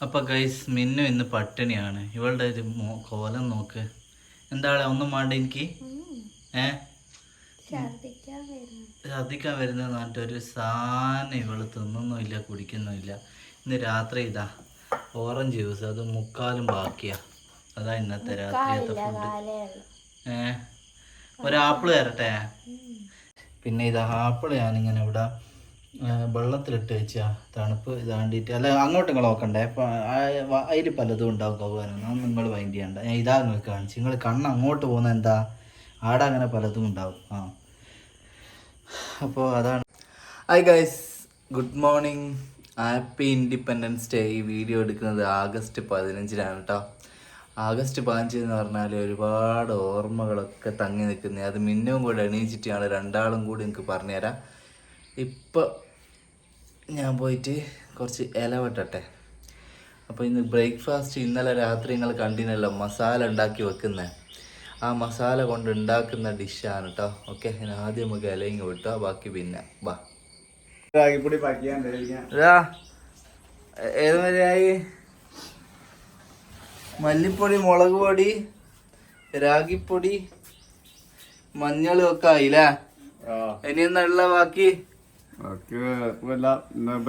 അപ്പൊ ഗൈസ് മിന്നു ഇന്ന് പട്ടിണിയാണ്. ഇവളുടെ ഒരു കോലം നോക്ക്. എന്താണ്? ഒന്നും വേണ്ട എനിക്ക്. ഏ? ഛർദിക്കാൻ വരുന്നു. നാട്ടിൽ ഒരു സാധനം ഇവൾ തിന്നുന്നുമില്ല കുടിക്കുന്നുമില്ല. ഇന്ന് രാത്രി ഇതാ ഓറഞ്ച് ജ്യൂസ് അത് മുക്കാലും ബാക്കിയാ. അതാ ഇന്നത്തെ രാത്രിയത്തെ ഫുഡ് ഏ? ഒരു ആപ്പിൾ തരട്ടെ പിന്നെ ഇതാ ആപ്പിൾ ഞാനിങ്ങനെ ഇവിടെ വെള്ളത്തിലിട്ട് വെച്ചാ തണുപ്പ് ഇതാണ്ടിട്ട്. അല്ല അങ്ങോട്ട് നിങ്ങൾ നോക്കണ്ടേ. അപ്പം അതിൽ പലതും ഉണ്ടാവും കൗകാരം നിങ്ങൾ മൈൻഡ് ചെയ്യണ്ട. ഞാൻ ഇതാ നിങ്ങൾ കാണിച്ചു. നിങ്ങൾ കണ്ണ് അങ്ങോട്ട് പോകുന്ന എന്താ? ആടെ അങ്ങനെ പലതും ഉണ്ടാവും. ആ. അപ്പോൾ അതാണ്. Hi guys good morning happy independence day ഈ വീഡിയോ എടുക്കുന്നത് ആഗസ്റ്റ് പതിനഞ്ചിനാണ് കേട്ടോ ആഗസ്റ്റ് പതിനഞ്ച് എന്ന് പറഞ്ഞാൽ ഒരുപാട് ഓർമ്മകളൊക്കെ തങ്ങി നിൽക്കുന്നത് അത് മിന്നും കൂടെ എണീച്ചിട്ടാണ് രണ്ടാളും കൂടി എനിക്ക് പറഞ്ഞുതരാം. ഇപ്പം ഞാൻ പോയിട്ട് കുറച്ച് ഇല വെട്ടട്ടെ. അപ്പോൾ ഇന്ന് ബ്രേക്ക്ഫാസ്റ്റ് ഇന്നലെ രാത്രി നിങ്ങൾ കണ്ടിനല്ലോ മസാല ഉണ്ടാക്കി വെക്കുന്നത് ആ മസാല കൊണ്ട് ഉണ്ടാക്കുന്ന ഡിഷാണ് കേട്ടോ ഓക്കെ ഞാൻ ആദ്യം നമുക്ക് ഇലയും വിട്ടോ ബാക്കി പിന്നെ വാ. ഏത് വരെയായി? മല്ലിപ്പൊടി മുളക് പൊടി രാഗിപ്പൊടി മഞ്ഞളും ഒക്കെ ആയില്ലേ? ഇനി എന്നുള്ള ബാക്കി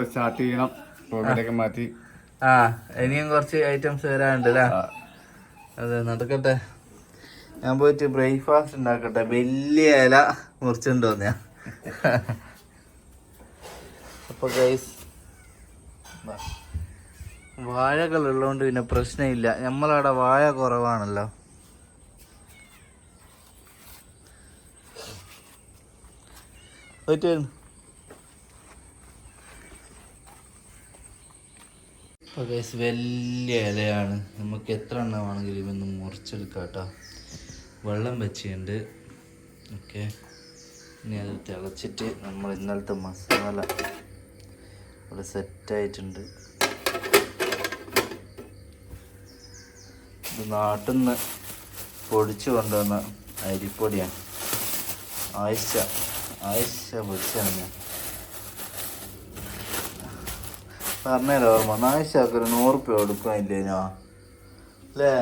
സ്റ്റാർട്ട് ചെയ്യണം. മാറ്റി. ആ ഇനിയും കുറച്ച് ഐറ്റംസ് വരാനുണ്ട് അല്ലേ അതെ നടക്കട്ടെ. ഞാൻ പോയിട്ട് ബ്രേക്ക്ഫാസ്റ്റ് ഉണ്ടാക്കട്ടെ. വലിയ ഇല മുറിച്ചുണ്ടോ ഞാൻ. അപ്പൊ ഗൈസ് വാഴകൾ ഉള്ളതുകൊണ്ട് പിന്നെ പ്രശ്നമില്ല. നമ്മളവിടെ വാഴ കുറവാണല്ലോ. പോയിട്ട് അപ്പോൾ വലിയ ഇലയാണ്. നമുക്ക് എത്ര എണ്ണം വേണമെങ്കിലും ഇവന്ന് മുറിച്ചെടുക്കാം കേട്ടോ. വെള്ളം വെച്ചിട്ടുണ്ട്. ഓക്കെ ഇനി അത് തിളച്ചിട്ട് നമ്മൾ ഇന്നലത്തെ മസാല ഇവിടെ സെറ്റായിട്ടുണ്ട് ഇത് നാട്ടിൽ നിന്ന് പൊടിച്ചു കൊണ്ടുവന്ന അരിപ്പൊടിയാണ്. ആഴ്ച ആഴ്ച പൊടിച്ചാണ് ഞാൻ പറഞ്ഞല്ലോ ഓർമ്മ. നാശാക്കൊരു നൂറുപ്യ റുപ്യ കൊടുക്കാനില്ലേനോ അല്ലേ?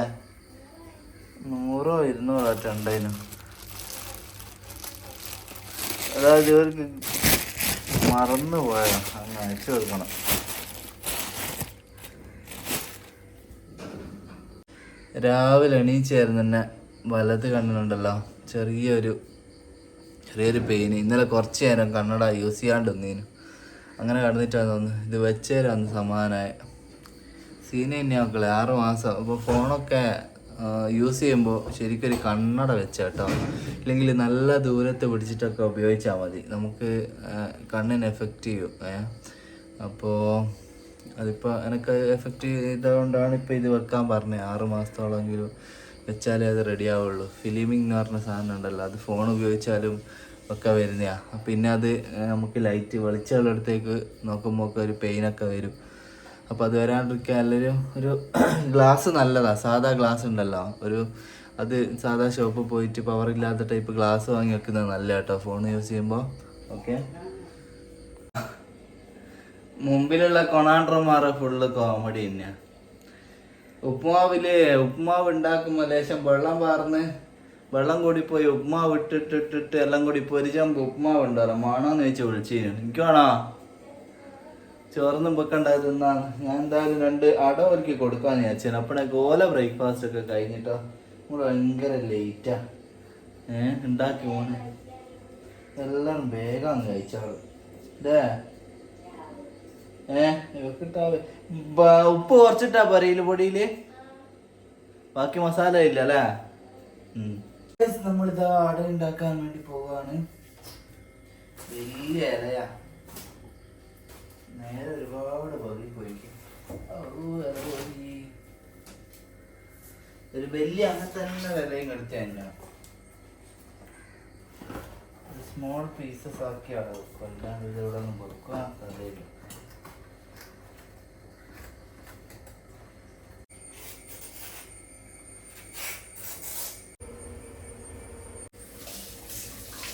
നൂറോ ഇരുന്നൂറോ ചണ്ടേനു. അതായത് ഇവർക്ക് മറന്നു പോയോ അങ്ങ് അയച്ചു കൊടുക്കണം. രാവിലെ എണീച്ചായിരുന്നു തന്നെ വലത് കണ്ണിനുണ്ടല്ലോ ചെറിയൊരു ചെറിയൊരു പെയിന്. ഇന്നലെ കുറച്ച് നേരം കണ്ണട യൂസ് ചെയ്യാണ്ട് വന്നേനു അങ്ങനെ കടന്നിട്ടാണ് തോന്നുന്നു. ഇത് വെച്ചേരാന്ന് സമാധാനമായ സീന തന്നെ മക്കളെ ആറ് മാസം. അപ്പോൾ ഫോണൊക്കെ യൂസ് ചെയ്യുമ്പോൾ ശരിക്കും ഒരു കണ്ണട വെച്ച കേട്ടോ. ഇല്ലെങ്കിൽ നല്ല ദൂരത്ത് പിടിച്ചിട്ടൊക്കെ ഉപയോഗിച്ചാൽ മതി. നമുക്ക് കണ്ണിന് എഫക്റ്റ് ചെയ്യും. ഏ? അപ്പോൾ അതിപ്പോൾ എനിക്ക് എഫക്റ്റ് ചെയ്തുകൊണ്ടാണ് ഇപ്പോൾ ഇത് വെക്കാൻ പറഞ്ഞത് ആറ് മാസത്തോളമെങ്കിലും വെച്ചാലേ അത് റെഡിയാവുള്ളൂ ഫിലിമിംഗ് എന്ന് പറഞ്ഞ സാധനം ഉണ്ടല്ലോ. അത് ഫോൺ ഉപയോഗിച്ചാലും ഒക്കെ വരുന്നതാണ് പിന്നെ അത് നമുക്ക് ലൈറ്റ് വെളിച്ചമുള്ള അടുത്തേക്ക് നോക്കുമ്പോൾ ഒക്കെ ഒരു പെയിനൊക്കെ വരും. അപ്പോൾ അത് വരാണ്ടിരിക്കാൻ എല്ലാവരും ഒരു ഗ്ലാസ് നല്ലതാണ് സാധാ ഗ്ലാസ് ഉണ്ടല്ലോ. ഒരു അത് സാധാ ഷോപ്പിൽ പോയിട്ട് പവർ ഇല്ലാത്ത ടൈപ്പ് ഗ്ലാസ് വാങ്ങി വെക്കുന്നത് നല്ല കേട്ടോ. ഫോൺ യൂസ് ചെയ്യുമ്പോൾ ഓക്കെ മുമ്പിലുള്ള കൊണാണ്ടർമാർ ഫുള്ള് കോമഡി തന്നെയാണ് ഉപ്പുമാവിൽ ഉപ്പുമാവ് ഉണ്ടാക്കുമ്പോൾ ലേശം വെള്ളം പാർന്ന് വെള്ളം കൂടി പോയി ഉപ്മാവ് ഇട്ടിട്ടിട്ടിട്ട് എല്ലാം കൂടി പൊരിച്ചാകുമ്പോൾ ഉപ്മാവ് ഉണ്ടല്ലോ മാണോന്ന് ചോദിച്ചു വിളിച്ചിരുന്നു എനിക്ക് വേണോ? ചോറൊന്നും വെക്കണ്ടായത് തിന്നാണ് ഞാൻ എന്തായാലും രണ്ട് അട ഒരുക്കി കൊടുക്കാന്ന് വിചാരിച്ചു അപ്പോഴേക്ക് ഓല ബ്രേക്ക്ഫാസ്റ്റ് ഒക്കെ കഴിഞ്ഞിട്ടോ. നമ്മൾ ഭയങ്കര ലേറ്റാ ഏഹ് ഉണ്ടാക്കി പോണേ എല്ലാം വേഗം കഴിച്ചാൾ ഇതേ ഏഹ് ഉപ്പ് കുറച്ചിട്ടാ പറയിൽ പൊടിയിൽ. ബാക്കി മസാല ഇല്ല അല്ലേ? നമ്മളിതാ ആട് ഉണ്ടാക്കാൻ വേണ്ടി പോവാണ്. വലിയ ഇലയാ. നേരെ ഒരുപാട് പകുതി പോയിക്കും. ഒരു വലിയ അങ്ങനെ തന്നെ വിലയും കടിച്ചാ സ്മോൾ പീസസ് ആക്കിയാണ് കൊല്ലാണ്ട് ഇത് ഇവിടെ ഒന്നും കൊടുക്കുക കഥയില്ല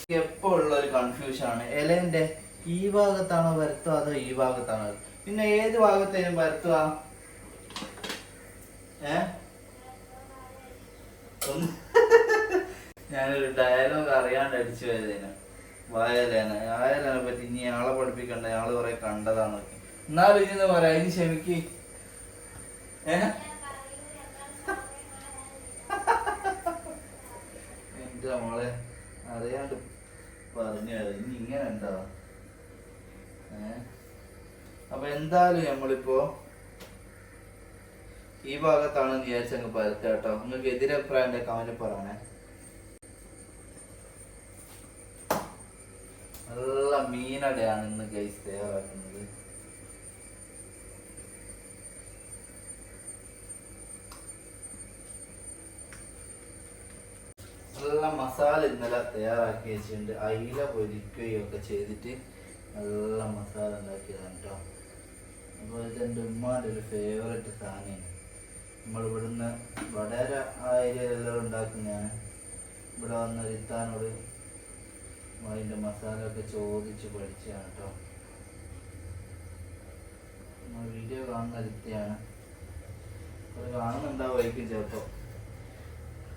എപ്പോ ഉള്ള ഒരു കൺഫ്യൂഷൻ ആണ്. ഇലേന്റെ ഈ ഭാഗത്താണോ വരുത്തുക അതോ ഈ ഭാഗത്താണോ പിന്നെ ഏത് ഭാഗത്തേനും വരുത്തുക. ഏ? ഞാനൊരു ഡയലോഗ് അറിയാണ്ട് അടിച്ചു വരുന്നതിന് വായലേന. വായലേനെ പറ്റി ഇനി ആളെ പഠിപ്പിക്കണ്ട. ആൾ കുറെ കണ്ടതാണ്. എന്നാലും ഇനി പറയാ. ഇനി ക്ഷമിക്ക്. ഏ? എന്റെ മോളെ അറിയാണ്ട് പറഞ്ഞു ഇനി ഇങ്ങനെ ഏ? അപ്പൊ എന്തായാലും നമ്മളിപ്പോ ഈ ഭാഗത്താണ് വിചാരിച്ചങ്ങ് പരത്തുക കേട്ടോ. നിങ്ങൾക്ക് എതിരഭിപ്രായം കമന്റ് പറയണേ. നല്ല മീനടയാണ് ഇന്ന് ഗൈസ് തയ്യാറാക്കുന്നത് നല്ല മസാല ഇന്നലെ തയ്യാറാക്കി വെച്ചിട്ടുണ്ട്. അയില പൊരിക്കുകയും ഒക്കെ ചെയ്തിട്ട് നല്ല മസാല ഉണ്ടാക്കിയതാണ് കേട്ടോ അപ്പോൾ ഇത് എന്റെ ഉമ്മാന്റെ ഒരു ഫേവറേറ്റ് സാധനമാണ്. നമ്മൾ ഇവിടുന്ന് വടകര ആ ഏരിയയിലെല്ലാം ഉണ്ടാക്കുന്നതാണ്. ഇവിടെ വന്ന റിത്താനോട് അതിന്റെ മസാല ഒക്കെ ചോദിച്ച് പഠിച്ചതാണ് കേട്ടോ വീഡിയോ കാണുന്ന റിത്തയാണ് അത് കാണുന്നുണ്ടാവുമായിരിക്കും ചിലപ്പോൾ.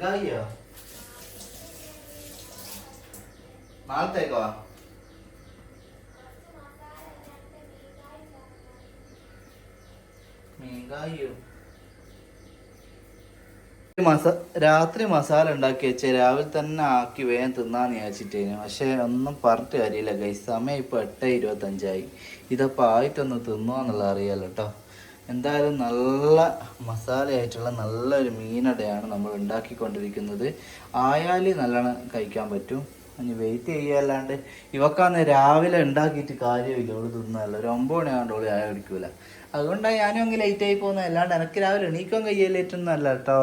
മീൻകാരിയോ നാളത്തേക്കോ മീൻകാരിയോ മസ രാത്രി മസാല ഉണ്ടാക്കി വെച്ച് രാവിലെ തന്നെ ആക്കി വേഗം തിന്നാന്ന് വിചാരിച്ചിട്ടേനു. പക്ഷെ ഒന്നും പറഞ്ഞിട്ട് കാര്യമില്ല കൈ സമയം ഇപ്പൊ എട്ട് ഇരുപത്തഞ്ചായി. ഇതപ്പോൾ ആയിട്ടൊന്ന് തിന്നുവാന്നുള്ള അറിയാലോ കേട്ടോ എന്തായാലും നല്ല മസാലയായിട്ടുള്ള നല്ലൊരു മീനടയാണ് നമ്മൾ ഉണ്ടാക്കിക്കൊണ്ടിരിക്കുന്നത്. ആയാൽ നല്ലോണം കഴിക്കാൻ പറ്റും. ഇനി വെയിറ്റ് ചെയ്യാല്ലാണ്ട് ഇവക്കാന്ന് രാവിലെ ഉണ്ടാക്കിയിട്ട് കാര്യമില്ല. ഓൾ തിന്നല്ല. ഒരു ഒമ്പത് മണിയാണ്ട് ഓൾ ചായ കുടിക്കൂല. അതുകൊണ്ടാണ് ഞാനും അങ്ങ് ലേറ്റ് ആയി പോകുന്നത്. അല്ലാണ്ട് എനിക്ക് രാവിലെ എണീക്കാൻ കഴിയല്ലേറ്റൊന്നല്ല കേട്ടോ.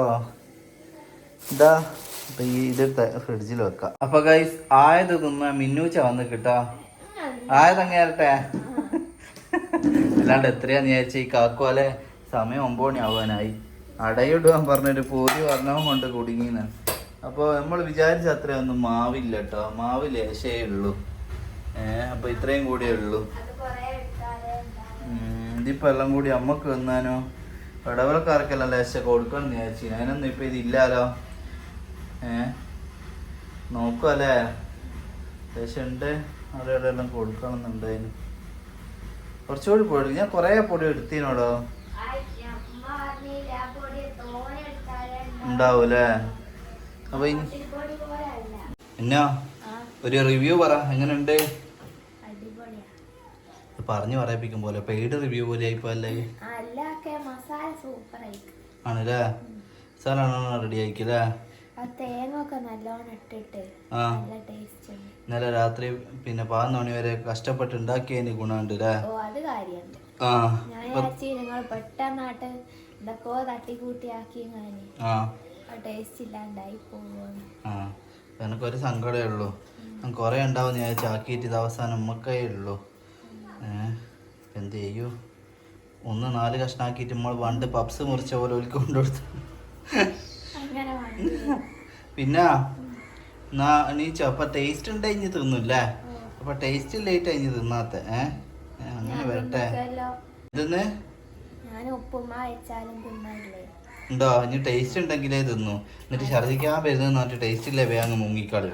ഇതാ അപ്പൊ ഈ ഇത് ഫ്രിഡ്ജിൽ വെക്കാം. അപ്പൊ ഗൈസ് ആയത് തിന്ന മിന്നൂച്ച വന്ന് കിട്ടോ ആയത് അങ്ങേരട്ടെ അല്ലാണ്ട് എത്രയാന്ന് അയച്ച ഈ കാക്കോലെ സമയം ഒമ്പത് മണി ആവാനായി അടയിടുവാൻ പറഞ്ഞൊരു പൂതി വർണവും കൊണ്ട് കുടുങ്ങിന്ന്. അപ്പോൾ നമ്മൾ വിചാരിച്ച അത്രയൊന്നും മാവില്ല? കേട്ടോ മാവ് ലേശേ ഉള്ളൂ. ഏഹ് അപ്പൊ ഇത്രയും കൂടിയേ ഉള്ളൂ. അത് കൊറേ എടുത്താലേ ഉണ്ടാവും. ഉം, ഇതിപ്പോ എല്ലാം കൂടി അമ്മയ്ക്ക് വന്നാനോ ഇടവലക്കാർക്കെല്ലാം ലേശം കൊടുക്കണം വിചാരിച്ചു. അതിനൊന്നും ഇപ്പൊ ഇതില്ലാലോ ഏ നോക്കുവല്ലേ ലേശം ഉണ്ട്. അവിടെ എല്ലാം കൊടുക്കണം എന്നുണ്ടായിരുന്നു കുറച്ചുകൂടി പൊടി. ഞാൻ കുറേ പൊടി എടുത്തിനോടോ. ഉണ്ടാവൂലേ? അപ്പൊ എന്നാ? ഒരു റിവ്യൂ പറ. എങ്ങനെയുണ്ട്? പറഞ്ഞു പറയിപ്പിക്കും പോലെ. പെയ്ഡ് റിവ്യൂ പോലെ ആയിപ്പോ അല്ലേ? ആണല്ലേ? സാറാണോ റെഡി ആയിക്കല്ലേ തേങ്ങ ഒക്കെ നല്ലോണം ഇട്ടിട്ട് ആ. നല്ല ടേസ്റ്റ് ഉണ്ട്. ഇന്നലെ രാത്രി പിന്നെ പതിനൊന്ന് മണി വരെ കഷ്ടപ്പെട്ട് ഉണ്ടാക്കിയതിന് ഗുണമുണ്ട് അല്ലേ? ആ. എനിക്കൊരു സങ്കടമേ ഉള്ളൂ. ഞാൻ കുറേ ഉണ്ടാവും ഞാൻ ചാക്കിയിട്ട് ഇത് അവസാനം ഉമ്മക്കേ ഉള്ളൂ. ഏഹ് എന്ത് ചെയ്യൂ? ഒന്ന് നാല് കഷ്ണാക്കിയിട്ട് നമ്മൾ പണ്ട് പപ്സ് മുറിച്ച പോലെ ഒരുക്കൊണ്ടു കൊടുത്തു പിന്നെ? എന്നാ അപ്പൊ ടേസ്റ്റ് ഉണ്ട് ഇനി തിന്നില്ലേ? അപ്പൊ ടേസ്റ്റ് ഇല്ലായിട്ട് കഴിഞ്ഞ് തിന്നാത്ത ഏ? അങ്ങനെ വരട്ടെ. ഇതെന്ന് ഉണ്ടോ? ഇനി ടേസ്റ്റ് ഉണ്ടെങ്കിലേ തിന്നു. എന്നിട്ട് ഛർദിക്കാൻ വരുന്നത് പറഞ്ഞിട്ട് ടേസ്റ്റ് ഇല്ലേ? വേഗം മുങ്ങിക്കളി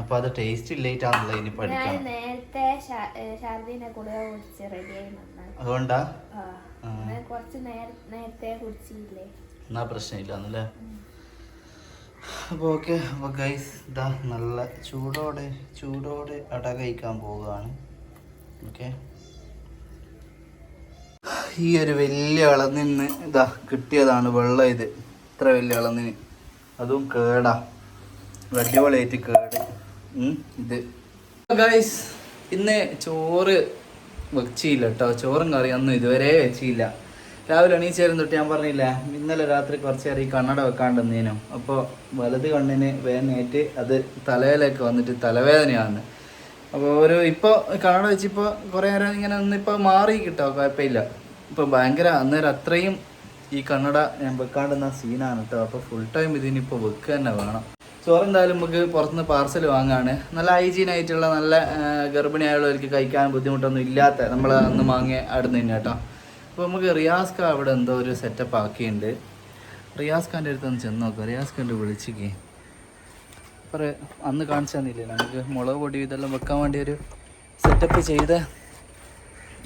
അപ്പൊ അത് ടേസ്റ്റ് ഇല്ലായിട്ടാണല്ലോ ഇനി പഠിക്കാം നേരത്തെ അതുകൊണ്ടാ? ഞാൻ കുറച്ച് നേരത്തെ കുടിച്ചില്ലേ? എന്നാ പ്രശ്നമില്ല എന്നല്ലേ അപ്പോൾ ഓക്കെ അപ്പോൾ ഗൈസ് ഇതാ നല്ല ചൂടോടെ ചൂടോടെ അട കഴിക്കാൻ പോവുകയാണ്. ഓക്കെ? ഈ ഒരു വലിയ ഇളന്നിന്ന് ഇതാ കിട്ടിയതാണ് വെള്ളം ഇത്. ഇത്ര വലിയ ഇളന്നിന് അതും കേടാ. അടിപൊളിയായിട്ട് കേട്. ഇത്. ഗൈസ് ഇന്ന് ചോറ് വെച്ചില്ല കേട്ടോ. ചോറും കറി ഒന്നും ഇതുവരെ വെച്ചില്ല. രാവിലെ എണീച്ചേരും തൊട്ട് ഞാൻ പറഞ്ഞില്ല ഇന്നലെ രാത്രി കുറച്ച് നേരം ഈ കണ്ണട വെക്കാണ്ടെന്നേനു അപ്പോൾ വലത് കണ്ണിന് വേനേറ്റ് അത് തലയിലേക്ക് വന്നിട്ട് തലവേദനയാണ് അപ്പോൾ ഒരു ഇപ്പോൾ കണ്ണട വെച്ചിപ്പോൾ കുറേ നേരം ഇങ്ങനെ ഒന്നിപ്പോൾ മാറി കിട്ടോ കുഴപ്പമില്ല. ഇപ്പോൾ ഭയങ്കര അന്നേരം അത്രയും ഈ കണ്ണട ഞാൻ വെക്കാണ്ടെന്ന സീനാണ് കേട്ടോ അപ്പോൾ ഫുൾ ടൈം ഇതിനിപ്പോൾ വെക്കുക തന്നെ വേണം. ചോറ് എന്തായാലും നമുക്ക് പുറത്തുനിന്ന് പാർസൽ വാങ്ങാണ്. നല്ല ഹൈജീൻ ആയിട്ടുള്ള നല്ല ഗർഭിണിയായുള്ളവർക്ക് കഴിക്കാൻ ബുദ്ധിമുട്ടൊന്നും ഇല്ലാത്ത നമ്മൾ അന്ന് വാങ്ങിയ അടുന്ന് തന്നെ കേട്ടോ അപ്പോൾ നമുക്ക് റിയാസ് ഖാൻ അവിടെ എന്തോ ഒരു സെറ്റപ്പ് ആക്കിയിട്ടുണ്ട് റിയാസ് ഖാന്റെ അടുത്ത് ഒന്ന് ചെന്ന് നോക്കാം. റിയാസ് ഖാന്റെ വിളിച്ചിക്കേ. പറ അന്ന് കാണിച്ചു തന്നില്ലേ? നമുക്ക് മുളക് പൊടി ഇതെല്ലാം വെക്കാൻ വേണ്ടി ഒരു സെറ്റപ്പ് ചെയ്ത്.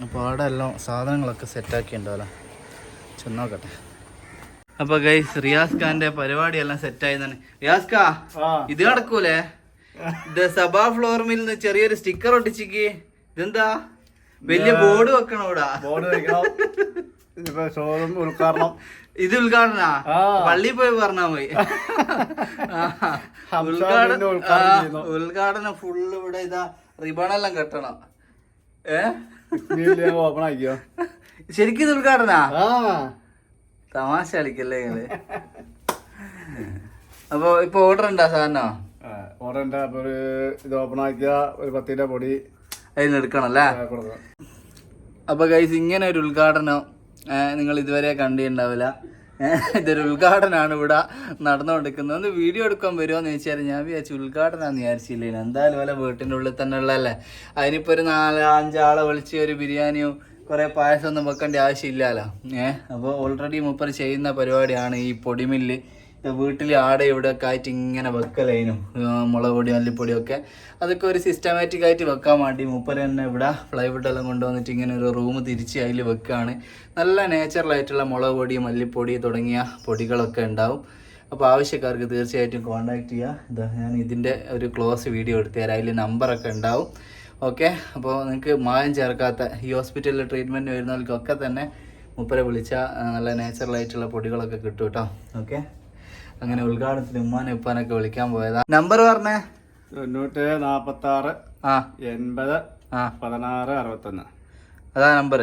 അപ്പോൾ അവിടെ എല്ലാം സാധനങ്ങളൊക്കെ സെറ്റാക്കിയിട്ടുണ്ടാവല്ലോ ഉണ്ടാവല്ലോ ചെന്ന് നോക്കട്ടെ. അപ്പോൾ ഗൈസ് റിയാസ് പരിപാടി എല്ലാം സെറ്റായി തന്നെ. റിയാസ് ഖാ ഇത് നടക്കൂലേ? ഇത് സഭാ ഫ്ലോർ നിന്ന് ചെറിയൊരു സ്റ്റിക്കർ ഒട്ടിച്ചിക്ക്. ഇതെന്താ? വലിയ ബോർഡ് വെക്കണം ഇവിടെ? ബോർഡ് വെക്കണം. ഷോറൂം ഉദ്ഘാടനം. ഇത് ഉദ്ഘാടന. പള്ളി പോയി പറഞ്ഞാ പോയി ഉദ്ഘാടന ഉദ്ഘാടനം ഫുള്ള് ഇവിടെ ഇതാ റിബണെല്ലാം കെട്ടണം. ഏ? ഓപ്പൺ ആക്കിയോ? ശരിക്കും ഇത് ഉദ്ഘാടന? തമാശ കളിക്കല്ലേ നിങ്ങൾ? അപ്പൊ ഇപ്പൊ ഓർഡർ ഉണ്ടാ സാധനോ? ഓർഡർ ഉണ്ടാ അപ്പൊ ഇത് ഓപ്പൺ ആക്കിയ ഒരു പത്തിന്റെ പൊടി അതിന് എടുക്കണം അല്ലേ അപ്പൊ ഗൈസ് ഇങ്ങനെ ഒരു ഉദ്ഘാടനം നിങ്ങൾ ഇതുവരെ കണ്ടിട്ടുണ്ടാവില്ല. ഇതൊരു ഉദ്ഘാടനമാണ് ഇവിടെ നടന്നുകൊണ്ടിരിക്കുന്നത്. ഒന്ന് വീഡിയോ എടുക്കാൻ വരുമോ എന്ന് ചോദിച്ചാൽ ഞാൻ വിചാരിച്ചു ഉദ്ഘാടനമാണെന്ന് വിചാരിച്ചില്ല. എന്തായാലും വല്ല വീട്ടിന്റെ ഉള്ളിൽ തന്നെ ഉള്ളതല്ലേ? അതിനിപ്പോൾ ഒരു നാല് അഞ്ചാളെ വിളിച്ച് ഒരു ബിരിയാണിയും കുറേ പായസം ഒന്നും വെക്കേണ്ട ആവശ്യമില്ലല്ലോ. ഏഹ് അപ്പോൾ ഓൾറെഡി മുപ്പർ ചെയ്യുന്ന പരിപാടിയാണ് ഈ പൊടിമില്ല്. വീട്ടിൽ ആടെ ഇവിടെ ഒക്കെ ആയിട്ട് ഇങ്ങനെ വെക്കലേനും. മുളക് പൊടി മല്ലിപ്പൊടിയും ഒക്കെ. അതൊക്കെ ഒരു സിസ്റ്റമാറ്റിക് ആയിട്ട് വെക്കാൻ വേണ്ടി മൂപ്പര് തന്നെ ഇവിടെ പ്ലൈവുഡ് എല്ലാം കൊണ്ടുവന്നിട്ട് ഇങ്ങനെ ഒരു റൂം തിരിച്ച് അതിൽ വെക്കുകയാണ് നല്ല നേച്ചുറലായിട്ടുള്ള മുളക് പൊടി മല്ലിപ്പൊടി തുടങ്ങിയ പൊടികളൊക്കെ ഉണ്ടാവും. അപ്പോൾ ആവശ്യക്കാർക്ക് തീർച്ചയായിട്ടും കോൺടാക്ട് ചെയ്യുക ഇതാ ഞാൻ ഇതിന്റെ ഒരു ക്ലോസ് വീഡിയോ എടുത്തു തരാം. അതിൽ നമ്പറൊക്കെ ഉണ്ടാവും. ഓക്കെ അപ്പോൾ നിങ്ങൾക്ക് മായം ചേർക്കാത്ത ഈ ഹോസ്പിറ്റലിൽ ട്രീറ്റ്മെന്റ് വരുന്നവർക്കൊക്കെ തന്നെ മുപ്പരെ വിളിച്ചാൽ നല്ല ആയിട്ടുള്ള പൊടികളൊക്കെ കിട്ടും കേട്ടോ ഓക്കെ അങ്ങനെ ഉദ്ഘാടനത്തിന് ഉമ്മാനെ ഉപ്പാനൊക്കെ വിളിക്കാൻ പോയതാ. നമ്പർ പറഞ്ഞേ. തൊണ്ണൂറ്റി നാപ്പത്തി ആറ് ആ. എൺപത് ആ. പതിനാറ് അറുപത്തൊന്ന്. അതാ നമ്പർ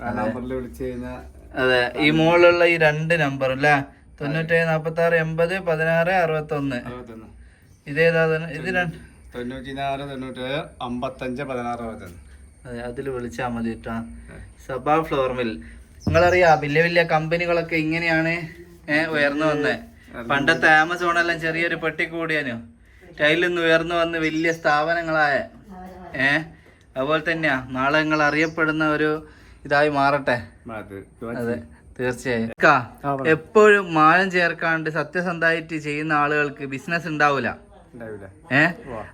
ആ നമ്പറിൽ വിളിച്ചു കഴിഞ്ഞാൽ അതെ. ഈ മുകളിലുള്ള ഈ രണ്ട് നമ്പർ അല്ലേ തൊണ്ണൂറ്റി നാപ്പത്തി ആറ് എൺപത് പതിനാറ് അറുപത്തൊന്ന്. ഇതേതാ ഇത്? രണ്ട് തൊണ്ണൂറ്റി നാല് തൊണ്ണൂറ്റേഴ് അമ്പത്തഞ്ച് പതിനാറ് അറുപത്തൊന്ന്. അതെ അതിൽ വിളിച്ചാൽ മതി കേട്ടോ. Saba floor mill. നിങ്ങളറിയാ വലിയ വലിയ കമ്പനികളൊക്കെ ഇങ്ങനെയാണ് ഏഹ് ഉയർന്നു വന്നത് പണ്ടത്തെ ആമസോൺ എല്ലാം ചെറിയൊരു പെട്ടി കൂടിയാനു. ടൈലിൽ നിന്ന് ഉയർന്നു വന്ന് വലിയ സ്ഥാപനങ്ങളായ ഏ? അതുപോലെ തന്നെയാ. നാളെ നിങ്ങൾ അറിയപ്പെടുന്ന ഒരു ഇതായി മാറട്ടെ? അതെ തീർച്ചയായും. എപ്പോഴും മായം ചേർക്കാണ്ട് സത്യസന്ധമായിട്ട് ചെയ്യുന്ന ആളുകൾക്ക് ബിസിനസ് ഉണ്ടാവില്ല ഉണ്ടാവില്ല ഏ?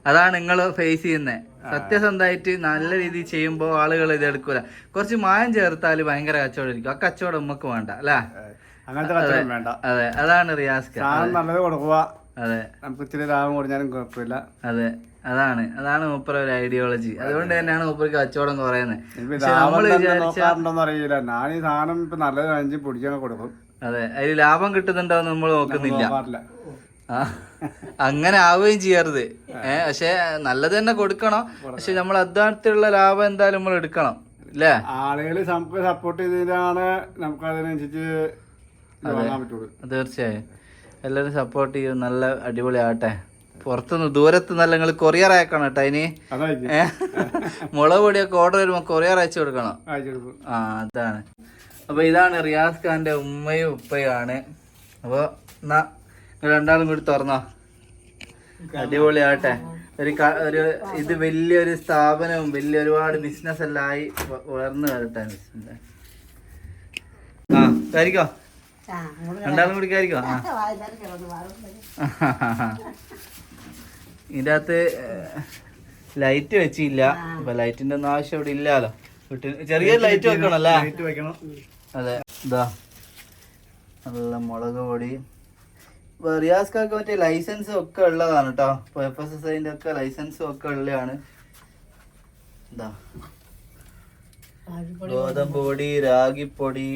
അതാണ് നിങ്ങൾ ഫേസ് ചെയ്യുന്നത് സത്യസന്ധമായിട്ട് നല്ല രീതിയിൽ ചെയ്യുമ്പോൾ ആളുകൾ ഇത് എടുക്കൂല. കുറച്ച് മായം ചേർത്താൽ ഭയങ്കര കച്ചവടം ആയിരിക്കും ആ കച്ചവടം നമുക്ക് വേണ്ട അല്ലേ? അങ്ങനത്തെ കച്ചവടം വേണ്ട. അതെ അതാണ് റിയാസ്ക സാധനം നല്ലത് കൊടുക്കുക അതെ. നമുക്ക് ഇച്ചിരി ലാഭം കൊടുത്താലും കുഴപ്പമില്ല. അതെ. അതാണ്. അതാണ് മൂപ്പര ഒരു ഐഡിയോളജി അതുകൊണ്ട് തന്നെയാണ് മൂപ്പർക്ക് കച്ചവടം കുറയുന്നത്. അറിയില്ല. ഞാൻ ഈ സാധനം ഇപ്പൊ നല്ലത് വാങ്ങിച്ച് പൊടിച്ചൊക്കെ കൊടുക്കും. അതെ. അതിൽ ലാഭം കിട്ടുന്നുണ്ടോ നമ്മൾ നോക്കുന്നില്ല. അങ്ങനെ ആവുകയും ചെയ്യരുത്. ഏഹ് പക്ഷെ നല്ലത് തന്നെ കൊടുക്കണം. പക്ഷെ നമ്മൾ അധ്വാനത്തിലുള്ള ലാഭം എന്തായാലും നമ്മൾ എടുക്കണം. അല്ലേ ആളുകൾ സപ്പോർട്ട് ചെയ്തതിനാണ് നമുക്ക് അതിനനുസരിച്ച് തീർച്ചയായും. എല്ലാവരും സപ്പോർട്ട് ചെയ്യും. നല്ല അടിപൊളി ആവട്ടെ. പുറത്തുനിന്ന് ദൂരത്ത് നല്ല നിങ്ങൾ കൊറിയർ അയക്കണം കേട്ടോ ഇനി. മുളക് പൊടിയൊക്കെ ഓർഡർ വരുമ്പോൾ കൊറിയർ അയച്ചു കൊടുക്കണം. ആ അതാണ്. അപ്പൊ ഇതാണ് റിയാസ് ഖാന്റെ ഉമ്മയും ഉപ്പയുമാണ്. അപ്പോൾ എന്നാ രണ്ടാളും കൂടി തുറന്നോ. അടിപൊളിയാവട്ടെ ഒരു ഒരു ഇത് വലിയൊരു സ്ഥാപനവും വലിയ ഒരുപാട് ബിസിനസ് എല്ലാം ആയി വളർന്നു വരട്ടെ. ആ കാരിക്കോ രണ്ടാളും കുടിക്കാതിരിക്കോ ഇതിന്റെ അകത്ത് ലൈറ്റ് വെച്ചില്ല. അപ്പൊ ലൈറ്റിന്റെ ഒന്നും ആവശ്യം ഇവിടെ ഇല്ലല്ലോ വീട്ടിൽ ചെറിയ ലൈറ്റ് വെക്കണം അല്ലേ? ലൈറ്റ് വെക്കണം. അതെ. ഇതാ നല്ല മുളക് പൊടി. റിയാസ്കൊക്കെ മറ്റേ ലൈസൻസും ഒക്കെ ഉള്ളതാണ് കേട്ടോ ഇപ്പൊ എഫ് എസ് എസ് ഐന്റെ ഒക്കെ ലൈസൻസും ഒക്കെ ഉള്ളതാണ്. ഇതാ ഗോതമ്പ് പൊടി രാഗിപ്പൊടി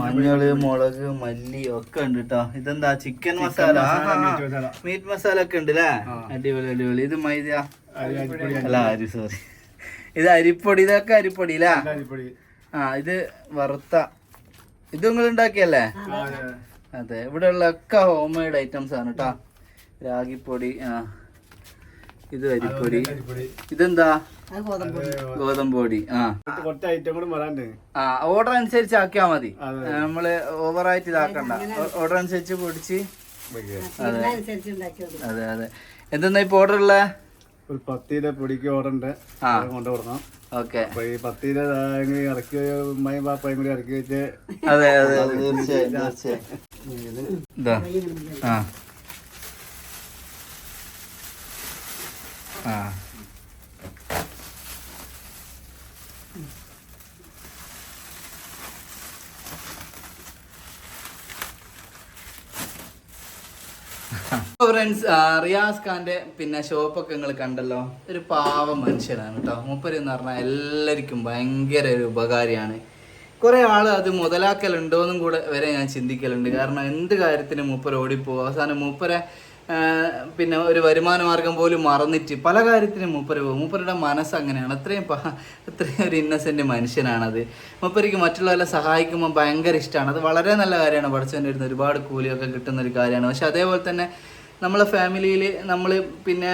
മഞ്ഞൾ മുളക് മല്ലി ഒക്കെ ഉണ്ട് കേട്ടോ ഇതെന്താ chicken masala meat masala. Meat masala ഒക്കെ ഉണ്ട് അല്ലേ അടിപൊളി അടിപൊളി. ഇത് മൈദ? അല്ല അരി സോറി ഇത് അരിപ്പൊടി ഇതൊക്കെ അരിപ്പൊടി അല്ലേ? അരിപ്പൊടി. ആ ഇത് വറുത്ത. ഇത് നിങ്ങൾ ഉണ്ടാക്കിയല്ലേ? അതെ. ഇവിടെ ഉള്ള ഒക്കെ ഹോം മെയ്ഡ് ഐറ്റംസ് ആണ് കേട്ടോ രാഗിപ്പൊടി ആ. ഇത് അരിപ്പൊടി. അരിപ്പൊടി. ഇതെന്താ? അത് ഗോതമ്പ് പൊടി. ആ. കുറച്ച് ഐറ്റം കൂടി വരാണ്ട്. ആ ഓർഡർ അനുസരിച്ച് ആക്കിയാ മതി. നമ്മൾ ഓവറായിട്ട് ഇതാക്കണ്ട. ഓർഡർ അനുസരിച്ച് പൊടിച്ച് അതെ. അതെ അതെ. എന്തെന്നാ ഇപ്പൊ ഓർഡർ ഉള്ള? ഒരു പത്തിയുടെ പൊടിക്ക് ഓർഡർ ഉണ്ട്. കൊണ്ടുകൊടുക്കണം ഓക്കെ. പത്തിയുടെ ഇറക്കി ഉമ്മയും പാപ്പയും കൂടി ഇറക്കി വെച്ച് അതെ അതെ അതെ. തീർച്ചയായും തീർച്ചയായും. ആ. ആ. ഫ്രണ്ട്സ് റിയാസ് ഖാന്റെ പിന്നെ ഷോപ്പൊക്കെ നിങ്ങൾ കണ്ടല്ലോ. ഒരു പാവ മനുഷ്യനാണ് കേട്ടോ മൂപ്പര് എന്ന് പറഞ്ഞാൽ എല്ലാവർക്കും ഭയങ്കര ഒരു ഉപകാരിയാണ്. കുറെ ആൾ അത് മുതലാക്കലുണ്ടോന്നും കൂടെ വരെ ഞാൻ ചിന്തിക്കലുണ്ട്. കാരണം എന്ത് കാര്യത്തിനും മൂപ്പര് ഓടിപ്പോകും അവസാനം മൂപ്പരെ പിന്നെ ഒരു വരുമാന മാർഗം പോലും മറന്നിട്ട് പല കാര്യത്തിനും മൂപ്പര് പോകും. മൂപ്പരുടെ മനസ്സ് അങ്ങനെയാണ്. അത്രയും അത്രയും ഒരു ഇന്നസെന്റ് മനുഷ്യനാണത്. മൂപ്പരിക്ക് മറ്റുള്ളവരെ സഹായിക്കുമ്പോൾ ഭയങ്കര ഇഷ്ടമാണ് അത് വളരെ നല്ല കാര്യമാണ്. പഠിച്ചവന്റെ അടുത്ത് ഒരുപാട് കൂലിയൊക്കെ കിട്ടുന്ന ഒരു കാര്യമാണ്. പക്ഷെ അതേപോലെ തന്നെ നമ്മളെ ഫാമിലിയിൽ നമ്മൾ പിന്നെ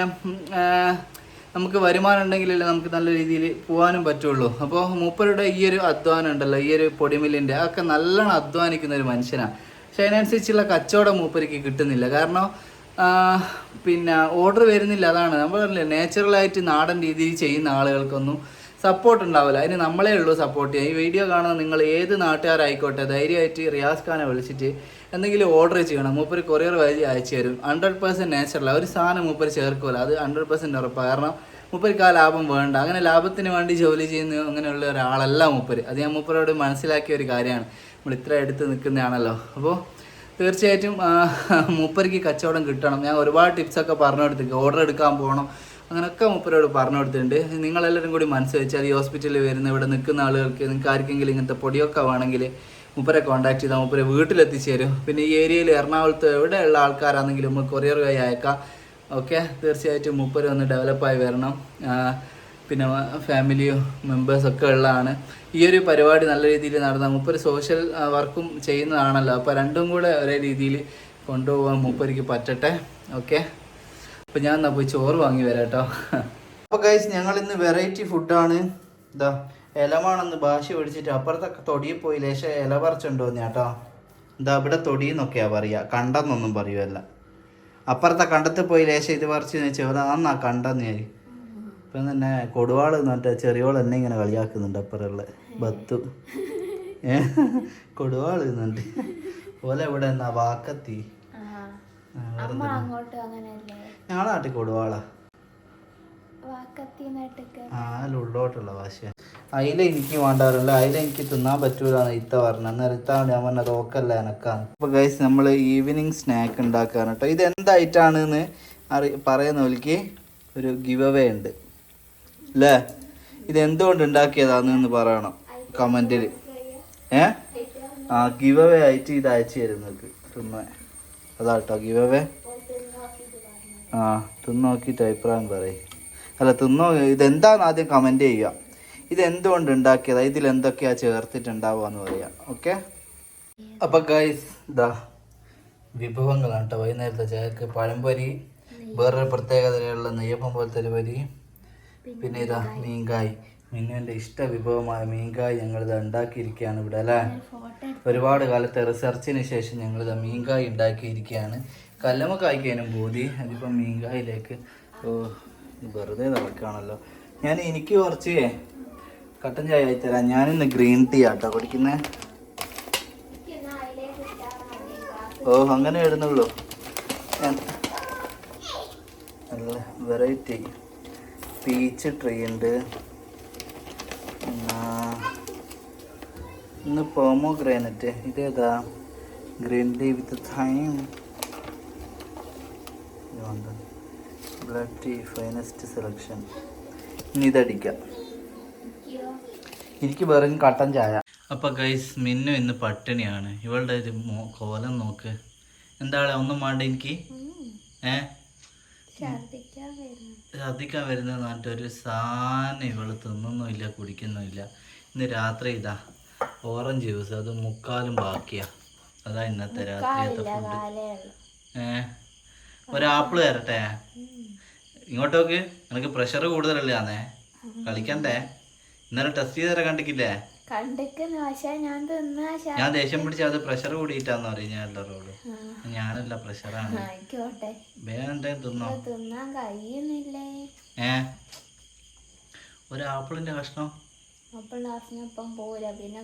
നമുക്ക് വരുമാനം ഉണ്ടെങ്കിലല്ലേ നമുക്ക് നല്ല രീതിയിൽ പോകാനും പറ്റുള്ളൂ. അപ്പോൾ മൂപ്പരുടെ ഈ ഒരു അധ്വാനം ഉണ്ടല്ലോ ഈ ഒരു പൊടിമില്ലിന്റെ അതൊക്കെ നല്ലോണം അധ്വാനിക്കുന്ന ഒരു മനുഷ്യനാണ്. പക്ഷെ അതിനനുസരിച്ചുള്ള കച്ചവടം മൂപ്പരിക്ക് കിട്ടുന്നില്ല. കാരണം പിന്നെ ഓർഡർ വരുന്നില്ല അതാണ്. നമ്മൾ പറഞ്ഞില്ലേ നാച്ചുറലായിട്ട് നാടൻ രീതിയിൽ ചെയ്യുന്ന ആളുകൾക്കൊന്നും സപ്പോർട്ട് ഉണ്ടാവില്ല. അതിന് നമ്മളേ ഉള്ളൂ സപ്പോർട്ട് ചെയ്യാം ഈ വീഡിയോ കാണുന്ന നിങ്ങൾ ഏത് നാട്ടുകാരായിക്കോട്ടെ ധൈര്യമായിട്ട് റിയാസ് ഖാനെ വിളിച്ചിട്ട് എന്തെങ്കിലും ഓർഡർ ചെയ്യണം. മൂപ്പര് കൊറിയർ വഴി അയച്ചു തരും. ഹൺഡ്രഡ് പെർസെന്റ് നാച്ചുറൽ ഒരു സാധനം മൂപ്പര് ചേർക്കൂല. അത് ഹൺഡ്രഡ് പെർസെന്റ് ഉറപ്പാണ് കാരണം മൂപ്പർക്ക് ആ ലാഭം വേണ്ട. അങ്ങനെ ലാഭത്തിന് വേണ്ടി ജോലി ചെയ്യുന്ന അങ്ങനെയുള്ള ഒരാളല്ല മൂപ്പര്. അത് ഞാൻ മൂപ്പരോട് മനസ്സിലാക്കിയ ഒരു കാര്യമാണ്. നമ്മൾ ഇത്ര എടുത്ത് നിൽക്കുന്നതാണല്ലോ. അപ്പോൾ തീർച്ചയായിട്ടും മൂപ്പരിക്ക് കച്ചവടം കിട്ടണം. ഞാൻ ഒരുപാട് ടിപ്സൊക്കെ പറഞ്ഞു കൊടുത്തിട്ടുണ്ട് ഓർഡർ എടുക്കാൻ പോകണം അങ്ങനെയൊക്കെ മൂപ്പരോട് പറഞ്ഞു കൊടുത്തിട്ടുണ്ട് നിങ്ങളെല്ലാവരും കൂടി മനസ്സ് വെച്ചാൽ ഈ ഹോസ്പിറ്റലിൽ വരുന്ന ഇവിടെ നിൽക്കുന്ന ആളുകൾക്ക് നിങ്ങൾക്ക് ആർക്കെങ്കിലും ഇങ്ങനത്തെ പൊടിയൊക്കെ വേണമെങ്കിൽ മൂപ്പരെ കോൺടാക്ട് ചെയ്താൽ മൂപ്പരെ വീട്ടിലെത്തിച്ചു തരും പിന്നെ ഈ ഏരിയയിൽ എറണാകുളത്ത് എവിടെയുള്ള ആൾക്കാരാണെങ്കിലും കൊറിയർ വഴി അയക്കാം. ഓക്കെ തീർച്ചയായിട്ടും മൂപ്പര് ഒന്ന് ഡെവലപ്പായി വരണം. പിന്നെ ഫാമിലിയോ മെമ്പേഴ്സൊക്കെ ഉള്ളതാണ്. ഈ ഒരു പരിപാടി നല്ല രീതിയിൽ നടന്ന മൂപ്പര് സോഷ്യൽ വർക്കും ചെയ്യുന്നതാണല്ലോ. അപ്പോൾ രണ്ടും കൂടെ ഒരേ രീതിയിൽ കൊണ്ടുപോകാൻ മുപ്പരിക്ക് പറ്റട്ടെ. ഓക്കെ അപ്പോൾ ഞാൻ എന്നാൽ പോയി ചോറ് വാങ്ങി വരാം കേട്ടോ. അപ്പോൾ കൈസ് ഞങ്ങൾ ഇന്ന് വെറൈറ്റി ഫുഡാണ് ഇതാ ഇലമാണെന്ന് ഭാഷ പിടിച്ചിട്ട് അപ്പുറത്തൊക്കെ തൊടിയിൽ പോയി ലേശം ഇല പറിച്ചുണ്ടോന്ന് കേട്ടോ എന്താ ഇവിടെ തൊടിയെന്നൊക്കെയാ പറയുക കണ്ടെന്നൊന്നും പറയുമല്ല അപ്പുറത്തെ കണ്ടത്തിൽ പോയി ലേശം ഇത് പറിച്ച് ചോറ നന്നാ കണ്ടെന്ന് ഞാൻ ഇപ്പം തന്നെ കൊടുവാൾ മറ്റേ ചെറിയോൾ എന്നെ ഇങ്ങനെ കളിയാക്കുന്നുണ്ട് അപ്പുറമുള്ള ബത്തു. ഏ? കൊടുവാൾ എന്നുണ്ട് പോലെ ഇവിടെ എന്നാ വാക്കത്തി. ഞങ്ങളെ നാട്ടിൽ കൊടുവാളാ. ആ അല്ല ഉള്ളോട്ടുള്ള ഭാഷ അയില എനിക്ക് വേണ്ടാറില്ല അയില എനിക്ക് തിന്നാൻ പറ്റൂല ഇത്ത പറഞ്ഞ. അന്നേരം ഇത്ത ഞാൻ പറഞ്ഞ തോക്കല്ല എനക്കാന്ന്. അപ്പൊ ഗൈസ് നമ്മൾ ഈവനിങ് സ്നാക്ക് ഉണ്ടാക്കാണ് കേട്ടോ. ഇത് എന്തായിട്ടാണെന്ന് അറി പറയുന്നവർക്ക് ഒരു ഗിവ് അവേ ഉണ്ട്. അല്ലേ ഇത് എന്തുകൊണ്ട് ഉണ്ടാക്കിയതാന്ന് പറയണം. കമന്റിൽ ഏ? ആ ഗിവ് അവേ ആയിട്ട് ഇത് അയച്ചു തരും നിങ്ങൾക്ക് തിന്ന. അതാട്ടോ ഗിവ് അവേ ആ തിന്ന് നോക്കിയിട്ട് അഭിപ്രായം പറയും. അല്ല തിന്നോ ഇതെന്താന്ന് ആദ്യം കമന്റ് ചെയ്യുക. ഇത് എന്തുകൊണ്ട് ഉണ്ടാക്കിയതാ? ഇതിൽ എന്തൊക്കെയാ ചേർത്തിട്ടുണ്ടാവുക എന്ന് പറയാം. ഓക്കെ? അപ്പൊ ഗൈസ് ഇതാ വിഭവങ്ങളാണ് കേട്ടോ. വൈകുന്നേരത്തെ ചായക്ക് പഴംപൊരി വേറൊരു പ്രത്യേകതയുള്ള നെയ്യപ്പം പോലത്തെ ഒരു പൊരി പിന്നെ ഇതാ മീൻകായ്. മിന്നുവിന്റെ ഇഷ്ട വിഭവമായ മീൻകായ് ഞങ്ങളിത് ഉണ്ടാക്കിയിരിക്കുകയാണ് ഇവിടെ അല്ലേ? ഒരുപാട് കാലത്തെ റിസർച്ചിന് ശേഷം ഞങ്ങളിത് മീൻകായ് ഉണ്ടാക്കിയിരിക്കുകയാണ്. കല്ലമ്മക്കായ്ക്കാനും ബോധി അതിപ്പം മീൻകായിലേക്ക് വെറുതെ നടക്കുകയാണല്ലോ. ഞാൻ എനിക്ക് കുറച്ച് കട്ടൻ ചായ ആയി തരാം. ഞാനിന്ന് ഗ്രീൻ ടീ ആട്ടോ കുടിക്കുന്നത് ഓ അങ്ങനെ ഇടുന്നുള്ളൂ. നല്ല വെറൈറ്റി പീച്ച് ട്രീ ഉണ്ട് ഇന്ന് പോമോ ഗ്രാനറ്റ് ഇതേതാ green tea with thyme black tea finest selection ഇനി ഇതടിക്കാം. എനിക്ക് വേറെ കട്ടൻ ചായ. അപ്പോൾ ഗൈസ് മിന്നു ഇന്ന് പട്ടിണിയാണ്. ഇവളുടെ ഒരു മോ- കോലം നോക്ക്. എന്താണ് ഒന്നും വേണ്ട എനിക്ക്? ഏ? ഛർദിക്കാൻ വരുന്ന നാട്ടൊരു ഒരു സാധനം ഇവൾ തിന്നുന്നുമില്ല കുടിക്കുന്നുമില്ല. ഇന്ന് രാത്രി ഇതാ ഓറഞ്ച് ജ്യൂസ് അത് മുക്കാലും ബാക്കിയാ. അതാ ഇന്നത്തെ രാത്രിയത്തെ ഫുഡ് ഏ? ഒരാപ്പിൾ തരട്ടെ? ഇങ്ങോട്ടോക്ക് നിനക്ക് പ്രഷർ കൂടുതലല്ലേ ആന്നേ? കളിക്കണ്ടേ? ഇന്നലെ ടെസ്റ്റ് ചെയ്ത് തരാൻ കണ്ടിക്കില്ലേ ഞാൻ ദേഷ്യം പിടിച്ച അത് പ്രഷർ കൂടിയിട്ടാന്ന് പറയും ഞാൻ എല്ലാവരോട്. ഞാനല്ല പ്രഷറാണ് എന്തെങ്കിലും തിന്നോ? തിന്നാൻ കഴിയുന്നില്ലേ? ഏ? ഒരു ആപ്പിളിന്റെ കഷ്ണം. ആപ്പിളിന്റെ പോരാ പിന്നെ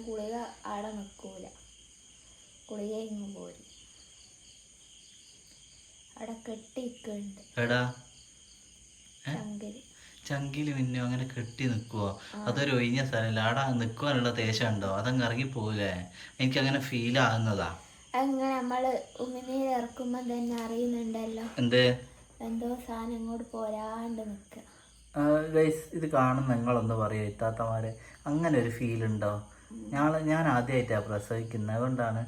അവിടെ നിൽക്കൂല ഗുളിക ഇങ്ങ് പോരും. അവിടെ കെട്ടിക്കുന്നുണ്ട് എടാ. ചങ്കിൽ മിന്നു അങ്ങനെ കെട്ടി നിൽക്കുവോ അതൊരു ഒഴിഞ്ഞ സ്ഥലമല്ല ആടാ നിക്കുവാനുള്ള ദേശം ഉണ്ടോ? അതങ്ങ് ഇറങ്ങി പോവില്ലേ എനിക്ക് അങ്ങനെ ഫീൽ ആകുന്നതാ. അങ്ങനെ നമ്മൾ ഉമിനീര് ഇറക്കുമ്പോ തന്നെ അറിയുന്നുണ്ടല്ലോ. എന്ത്? എന്തോ സാധനം ഇങ്ങോട്ട് പോരാണ്ട് ഗൈസ് ഇത് കാണുന്ന നിങ്ങളൊന്ന് പറയുക ഇത്താത്തമാരെ. അങ്ങനെ ഒരു ഫീൽ ഉണ്ടോ? ഞാൻ ഞാൻ ആദ്യമായിട്ടാണ് പ്രസവിക്കുന്നത് അതുകൊണ്ടാണ്.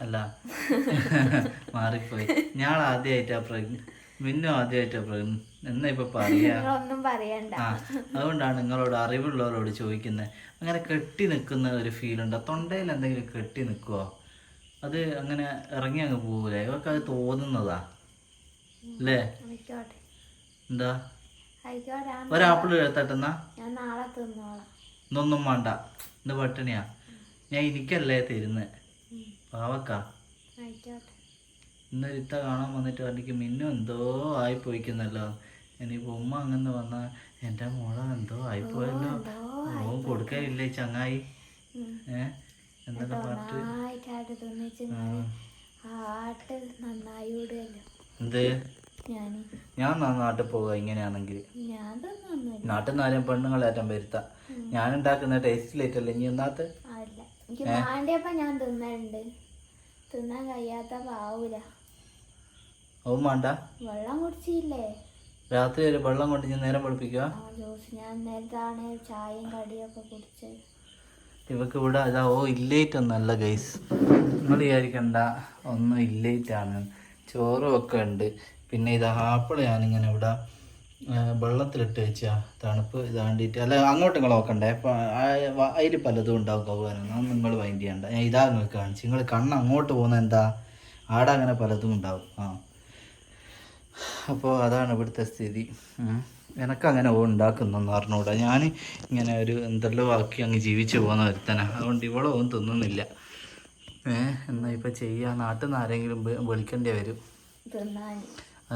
അല്ല. മാറിപ്പോയി. ഞാൻ ആദ്യമായിട്ടാ പ്രഗ്ന മിന്നു ആദ്യമായിട്ടാ പ്രഗ്ന എന്നാ ഇപ്പൊ പറയാ? പറയണ്ട. ആ അതുകൊണ്ടാണ് നിങ്ങളോട് അറിവുള്ളവരോട് ചോദിക്കുന്നത് അങ്ങനെ കെട്ടി നിൽക്കുന്ന ഒരു ഫീൽ ഉണ്ടോ? തൊണ്ടയിൽ എന്തെങ്കിലും കെട്ടി നിൽക്കുവോ അത് അങ്ങനെ ഇറങ്ങി അങ്ങ് പോകൂലേ ഇവർക്ക് അത് തോന്നുന്നതാ. അല്ലേ? എന്താ? ഒരാപ്പിൾ തിന്നോളാം. ഇന്നൊന്നും വേണ്ട. ഇന്ന് പട്ടിണിയാ. ഞാൻ എനിക്കല്ലേ തരുന്നത് പാവക്ക. ആയിക്കോട്ടെ. ഇത്ത കാണാൻ വന്നിട്ട് എനിക്ക് മിന്നും എന്തോ ആയിപ്പോയിക്കുന്നല്ലോ ഇനിയിപ്പോ ഉമ്മ അങ്ങനെ വന്ന എന്റെ മോളെ എന്തോ ആയിപ്പോയല്ലോ. എന്തോ ഓ കൊടുക്കയില്ലേ ചങ്ങായി? ഏഹ് എന്തൊക്കെ വിടുമല്ലോ എന്ത് ഞാൻ നാട്ടിൽ പോവുക ഇങ്ങനെയാണെങ്കിൽ. നാട്ടിൽ ആരും പെണ്ണുങ്ങളേറ്റം വരുത്താം. ഞാൻ ഉണ്ടാക്കുന്ന ടേസ്റ്റിലേറ്റല്ലേ ഇനി ഒന്നാത്ത് ഞാൻ തിന്നുണ്ട് തിന്നാൻ കഴിയാത്ത പാവൂല. ഓ വേണ്ട വെള്ളം കുടിച്ചില്ലേ? രാത്രി ഒരു വെള്ളം കൊണ്ട് ഞാൻ നേരം പഠിപ്പിക്കുക ഇവക്ക് ഇവിടെ അതാ ഓ ഇല്ലേറ്റ് ഒന്നല്ല ഗൈസ് നിങ്ങൾ വിചാരിക്കണ്ട ഒന്നും ആണ് ചോറും ഒക്കെ ഉണ്ട്. പിന്നെ ഇത് ആപ്പിൾ ഞാനിങ്ങനെ ഇവിടെ വെള്ളത്തിലിട്ട് വെച്ചാ തണുപ്പ് ഇതാണ്ടിട്ട്. അല്ല അങ്ങോട്ട് നിങ്ങൾ നോക്കണ്ടേ. അപ്പം അതിൽ പലതും ഉണ്ടാവും കൗകാനം അത് നിങ്ങൾ മൈൻഡ് ചെയ്യണ്ട. ഞാൻ ഇതാ നിങ്ങൾക്ക് കാണിച്ചു. നിങ്ങൾ കണ്ണ് അങ്ങോട്ട് പോകുന്ന എന്താ? ആടെ അങ്ങനെ പലതും ഉണ്ടാവും. ആ. അപ്പോൾ അതാണ് ഇവിടുത്തെ സ്ഥിതി. എനക്കങ്ങനെ ഉണ്ടാക്കുന്നൊന്നും അറിഞ്ഞൂടാ. ഞാൻ ഇങ്ങനെ ഒരു എന്തെല്ലോ ആക്കി അങ്ങ് ജീവിച്ചു പോകുന്ന ഒരുത്തനാ. അതുകൊണ്ട് ഇവളൊന്നും തിന്നുന്നില്ല. ഏഹ് എന്നാ ഇപ്പം ചെയ്യാ. നാട്ടിൽ നിന്ന് ആരെങ്കിലും വിളിക്കേണ്ടി വരും.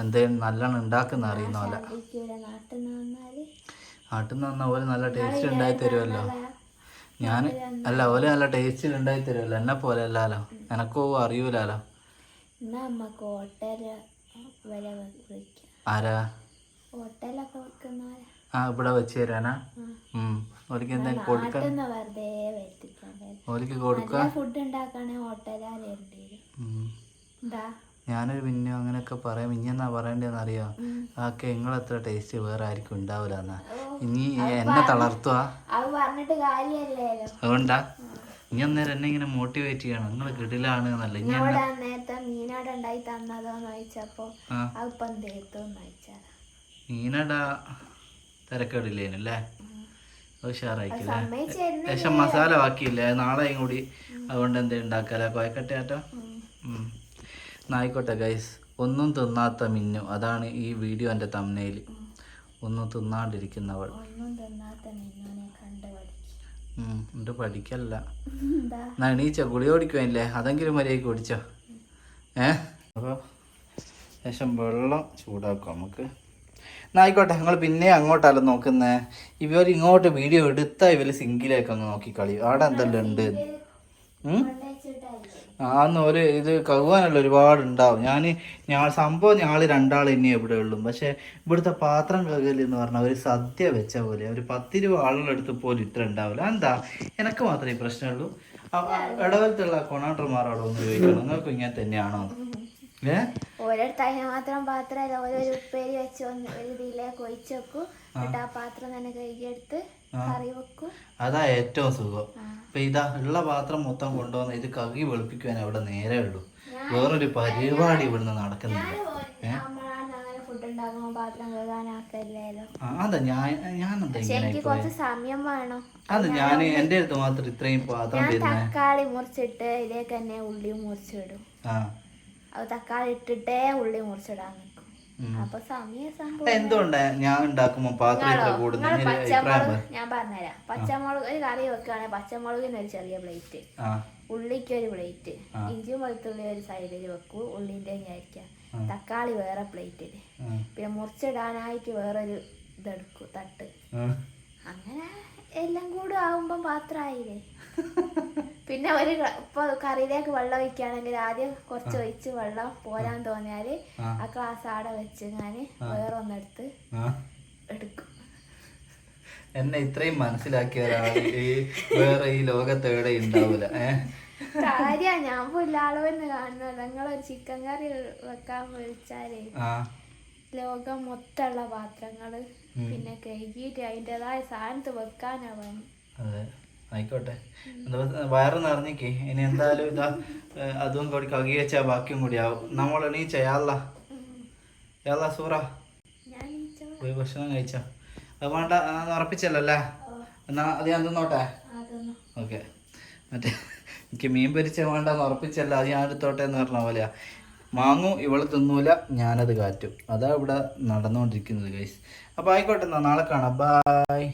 എന്തേലും നല്ലോണം ഉണ്ടാക്കുന്ന അറിയുന്ന പോലെ. നാട്ടിൽ നിന്ന് വന്നാൽ ഓൽ നല്ല ടേസ്റ്റ് ഉണ്ടായി തരുമല്ലോ ഞാൻ അല്ല ഓലെ നല്ല ടേസ്റ്റിൽ ഉണ്ടായി തരുമല്ലോ എന്നെ പോലെ അല്ലല്ലോ എനക്കോ അറിയൂലല്ലോ എന്നാ അമ്മ വില ആരാ? ഹോട്ടലൊക്കെ വെക്കുന്നവരെ ആ ഇവിടെ വെച്ച് തരാനാ? ഉം. ഓലിക്ക് എന്തെങ്കിലും കൊടുക്കാൻ ഫുഡ് ഉം. എന്താ? ഞാനൊരു പിന്നെ അങ്ങനെയൊക്കെ പറയാം. ഇനി എന്നാ പറയണ്ടേന്ന് അറിയോ? ആക്കെ നിങ്ങളെത്ര ടേസ്റ്റ് വേറെ ആർക്കും ഉണ്ടാവില്ല എന്നാ ഇനി എന്നെ തളർത്തുക അതുകൊണ്ടാ. ഇനി അന്നേരം എന്നെ ഇങ്ങനെ മോട്ടിവേറ്റ് ചെയ്യണം. നിങ്ങൾ കിടിലാണ് എന്നല്ല. ഇനി മീനാട് ഉണ്ടായി തന്നതോന്ന് ചോദിച്ചപ്പോ ആ. അതിപ്പം തേത്തോന്ന് ചോദിച്ചാ മീനട തിരക്കേടില്ലേനല്ലേ? ഉഷാറായിക്കില്ലേ ലേശം മസാല ബാക്കിയില്ല? നാളെയും കൂടി അതുകൊണ്ട് എന്തേ ഉണ്ടാക്കല കോയക്കട്ടെ ആട്ടോ ഗൈസ്. ഒന്നും തിന്നാത്ത മിന്നു. അതാണ് ഈ വീഡിയോ എന്റെ തമ്മനയിൽ ഒന്നും തിന്നാണ്ടിരിക്കുന്നവൾ. എന്നിട്ട് പഠിക്കല്ല. നണീച്ച ഗുളി ഓടിക്കുവല്ലേ അതെങ്കിലും മര്യാദയ്ക്ക് കുടിച്ചോ? ഏ? അപ്പോൾ ശേഷം വെള്ളം ചൂടാക്കും നമുക്ക്. എന്നായിക്കോട്ടെ ഞങ്ങൾ പിന്നെ അങ്ങോട്ടല്ല നോക്കുന്നേ. ഇവർ ഇങ്ങോട്ട് വീഡിയോ എടുത്താൽ ഇവർ സിങ്കിലേക്ക് അങ്ങ് നോക്കിക്കളി. അവിടെ എന്തെല്ലാം ഉണ്ട്? ആന്ന് ഒരു ഇത് കഴുകാനല്ല ഒരുപാട് ഉണ്ടാവും. ഞാൻ ഞാൻ സംഭവം ഞങ്ങൾ രണ്ടാൾ ഇനി എവിടെ ഉള്ളു. പക്ഷെ ഇവിടുത്തെ പാത്രം കഴുകൽ എന്ന് പറഞ്ഞാൽ ഒരു സദ്യ വെച്ച പോലെ. ഒരു പത്തിരുപത് ആളുകളെടുത്ത് പോലും ഇത്ര ഉണ്ടാവില്ല. എന്താ എനിക്ക് മാത്രമേ പ്രശ്നമുള്ളൂ. ഇടവലത്തുള്ള കൊണാട്ടർമാരോട് ഒന്ന് ചോദിക്കണം. നിങ്ങൾക്ക് ഇങ്ങനെ തന്നെയാണോ? ഏ? മാത്രം പാത്രമല്ല ഓരോരു ഉപ്പേരി വെച്ച് ഒന്ന് ഒരു ഇതിലേക്ക് ഒഴിച്ച് വെക്കും. എന്നിട്ട് ആ പാത്രം തന്നെ കഴുകിയെടുത്ത് കറി വെക്കും. അതാ ഏറ്റവും സുഖം. അപ്പൊ ഇപ്പൊ ഇതാ ഉള്ള പാത്രം മൊത്തം കൊണ്ടുവന്ന് ഇത് കഴുകി വെളുപ്പിക്കുവാൻ അവിടെ നേരെ ഉള്ളൂ. വേറൊരു പരിപാടി ഇവിടുന്ന് നടക്കുന്നില്ല. നമ്മളാണ് പാത്രം കഴുകാനാക്കല്ലോ ആ, ഞാൻ ഞാൻ എനിക്ക് കുറച്ച് സമയം വേണം. അത് ഞാൻ എന്റെ അടുത്ത് മാത്രം ഇത്രയും പാത്രം തക്കാളി മുറിച്ചിട്ട് ഇതേക്ക് തന്നെ ഉള്ളി മുറിച്ചിടും. അത് തക്കാളി ഇട്ടിട്ടേ ഉള്ളി മുറിച്ചിടാൻ നിൽക്കും. ഉം. അപ്പൊ സമയ സംഭവം എന്തുകൊണ്ടാ ഞാൻ ഉണ്ടാക്കുമ്പോ പാത്രം ഇത്ര കൂടുന്നു? പച്ചമുളക് ഞാൻ പറഞ്ഞുതരാം. പച്ചമുളക് ഒരു കറി വെക്കുകയാണെങ്കിൽ പച്ചമുളകിന് ഒരു ചെറിയ പ്ലേറ്റ്. ഉള്ളിക്ക് ഒരു പ്ലേറ്റ്. ഇഞ്ചിയും വെളുത്തുള്ളി ഒരു സൈഡിൽ വെക്കൂ. ഉള്ളിന്റെ ഞാൻ. തക്കാളി വേറെ പ്ലേറ്റിൽ ആ, പിന്നെ മുറിച്ചിടാനായിട്ട് വേറൊരു ഇതെടുക്കും തട്ട്. അങ്ങനെ എല്ലാം കൂടെ ആവുമ്പം പാത്രമായില്ലേ പിന്നെ ഒരു ഇപ്പൊ കറിയിലേക്ക് വെള്ളം ഒഴിക്കുകയാണെങ്കിൽ ആദ്യം കുറച്ച് ഒഴിച്ച് വെള്ളം പോരാൻ തോന്നിയാൽ ആ. ക്ലാസ് ആടെ വെച്ച് ഞാൻ വേറെ ഒന്നെടുത്ത്. എടുക്കും. എന്നെ ഇത്രയും മനസ്സിലാക്കിയ ഒരാൾ ഈ വേറെ ഈ ലോകത്തെവിടെ ഉണ്ടാവില്ല ഉണ്ടാവൂല. ഏ? കാര്യ ഞാൻ പുല്ലാളവെന്ന് കാണുന്നത്. നിങ്ങളൊരു ചിക്കൻ കറി വെക്കാൻ വിളിച്ചാലേ ലോകം മൊത്തമുള്ള പാത്രങ്ങൾ പിന്നെ കഴുകിയിട്ട് അതിന്റെതായ സാധനത്ത് വെക്കാനാ പണി. അതെ. ആയിക്കോട്ടെ. വയറ് നിറഞ്ഞിക്കേ ഇനി എന്തായാലും ഇതാ അതും കൂടി കകി വെച്ചാ ബാക്കിയും കൂടി ആവും. നമ്മൾ എണീച്ച യാള്ള? സൂറ? പോയി ഭക്ഷണം കഴിച്ച? അത് വേണ്ട ഉറപ്പിച്ചല്ലോ അല്ലേ? എന്നാ അത് ഞാൻ തിന്നോട്ടെ? ഓക്കെ. മറ്റേ എനിക്ക് മീൻ പൊരിച്ച വേണ്ടെന്ന് ഉറപ്പിച്ചല്ല അത് ഞാൻ എടുത്തോട്ടെ എന്ന് പറഞ്ഞ പോലെയാ. മാങ്ങു ഇവൾ തിന്നൂല ഞാനത് കാറ്റും. അതാ ഇവിടെ നടന്നുകൊണ്ടിരിക്കുന്നത് ഗൈസ് അപ്പോൾ ആയിക്കോട്ടെ എന്നാ നാളെ കാണാം. ബായ്